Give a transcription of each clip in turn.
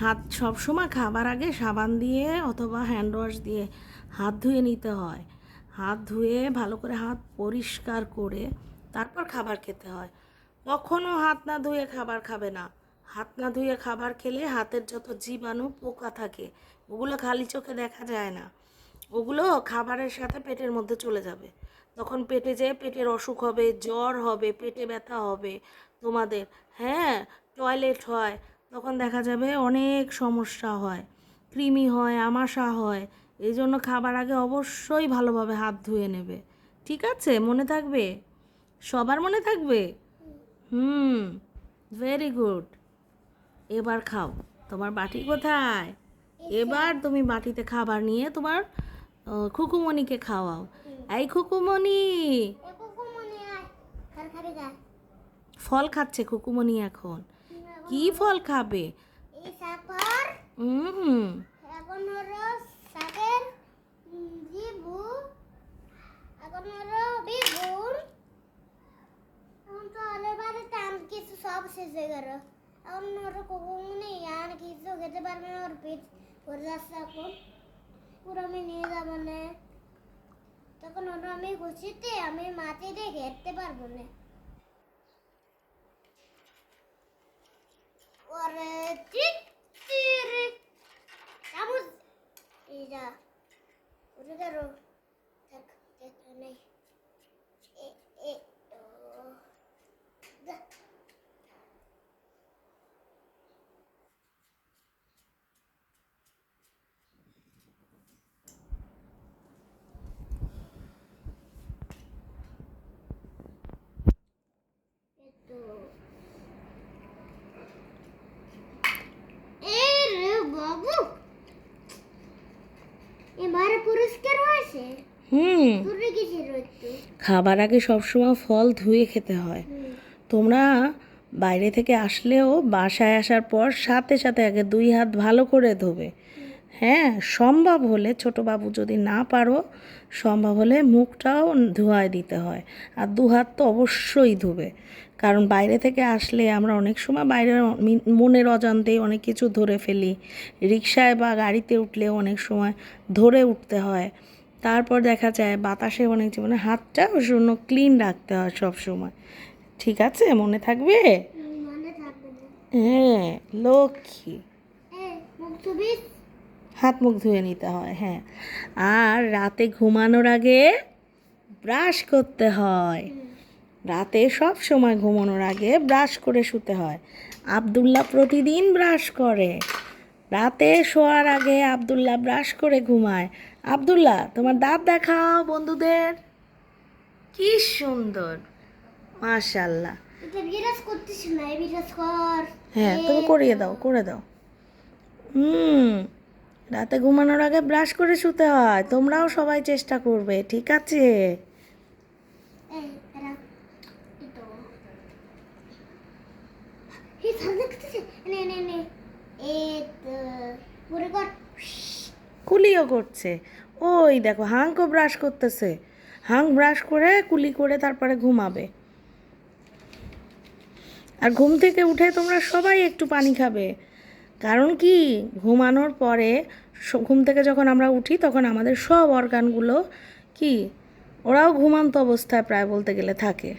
হাত সবসময় খাবার আগে সাবান দিয়ে অথবা হ্যান্ড ওয়াশ দিয়ে হাত ধুয়ে নিতে হয়। হাত ধুয়ে ভালো করে হাত পরিষ্কার করে তারপর খাবার খেতে হয়। কখনো হাত না ধুয়ে খাবার খাবে না। হাত না ধুয়ে খাবার খেলে হাতের যত জীবাণু পোকা থাকে, ওগুলো খালি চোখে দেখা যায় না। ওগুলো খাবারের সাথে পেটের মধ্যে চলে যাবে। তখন পেটে যেয়ে পেটের অসুখ হবে, জ্বর হবে, পেটে ব্যথা হবে তোমাদের। হ্যাঁ টয়লেট হয় তখন দেখা যাবে অনেক সমস্যা হয় কৃমি হয় আমাশা হয় এই জন্য খাবার আগে অবশ্যই ভালোভাবে হাত ধুয়ে নেবে। ঠিক আছে? মনে থাকবে? সবার মনে থাকবে? হুম ভেরি গুড এবার খাও। তোমার বাটি কোথায়? এবার তুমি বাটিতে খাবার নিয়ে তোমার খুকুমণিকে খাওয়াও। এই খুকুমণি! ফল খাচ্ছে খুকুমণি এখন। কি ফল খাবে? হুম সব শেষ হয়ে গেল। এখন ওর আর কিছু খেতে পারবে না ওর পেট। ভরে যাচ্ছে এখন। পুরো আমি নিয়ে যাব না। তখন আমি খুশিতে আমি মাটিতে ঘেরতে পারব না। ওরে চিত্তিরে চামচ এই যা উঠে গেল দেখ হুম। খাবার আগে সবসময় ফল ধুয়ে খেতে হয়। তোমরা বাইরে থেকে আসলেও বাসায় আসার পর সাথে সাথে আগে দুই হাত ভালো করে ধোবে। হ্যাঁ সম্ভব হলে ছোট বাবু যদি না পারো সম্ভব হলে মুখটাও ধোয়ায় দিতে হয়। আর দু হাত তো অবশ্যই ধুবে। কারণ বাইরে থেকে আসলে আমরা অনেক সময় বাইরে মনের অজান্তেই অনেক কিছু ধরে ফেলি। রিক্সায় বা গাড়িতে উঠলেও অনেক সময় ধরে উঠতে হয়। তারপর দেখা যায় বাতাসে অনেক জীবনে হাতটা শূন্য ক্লিন রাখতে হয় সব সময়। ঠিক আছে? মনে থাকবে? হ্যাঁ লক্ষ্মী। হাত মুখ ধুয়ে নিতে হয় হ্যাঁ। আর রাতে ঘুমানোর আগে ব্রাশ করতে হয়। রাতে সব সময় ঘুমানোর আগে ব্রাশ করে শুতে হয়। আবদুল্লাহ প্রতিদিন ব্রাশ করে। রাতে শোয়ার আগে আবদুল্লাহ ব্রাশ করে ঘুমায়। আবদুল্লাহ তোমার দাঁত দেখাও বন্ধুদের। কি সুন্দর। মাশাল্লাহ এটা বিরাজ করতেছ না এই বিরাজ কর। হ্যাঁ তুমি করিয়ে দাও করে দাও। হুম রাতে ঘুমানোর আগে ব্রাশ করে শুতে হয়। তোমরাও সবাই চেষ্টা করবে ঠিক আছে? এই নে নে কুলিও করছে। ওই দেখো হাঙ্কও ব্রাশ করতেছে। হাঙ্ক ব্রাশ করে, কুলি করে তারপরে ঘুমাবে। আর ঘুম থেকে উঠে তোমরা সবাই একটু পানি খাবে। কারণ কি? ঘুমানোর পরে ঘুম থেকে যখন আমরা উঠি, তখন আমাদের সব অর্গানগুলো কি? ওরাও ঘুমান্ত অবস্থায় প্রায় বলতে গেলে থাকে।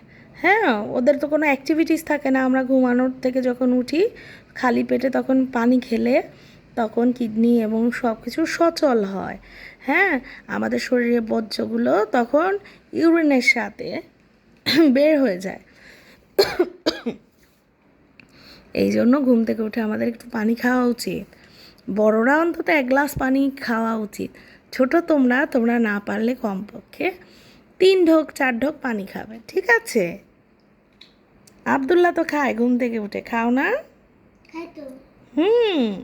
হ্যাঁ ওদের তো কোনো অ্যাক্টিভিটিস থাকে না। আমরা ঘুমানোর থেকে যখন উঠি, খালি পেটে তখন পানি খেলে তখন কিডনি এবং সব কিছু সচল হয়। হ্যাঁ আমাদের শরীরের বর্জ্যগুলো তখন ইউরিনের সাথে বের হয়ে যায়। এই জন্য ঘুম থেকে উঠে আমাদের একটু পানি খাওয়া উচিত। বড়রা অন্তত এক গ্লাস পানি খাওয়া উচিত। ছোট তোমরা তোমরা না পারলে কমপক্ষে তিন ঢোক চার ঢোক পানি খাবে ঠিক আছে? আবদুল্লাহ তো খায় ঘুম থেকে উঠে। খাও না? হুম।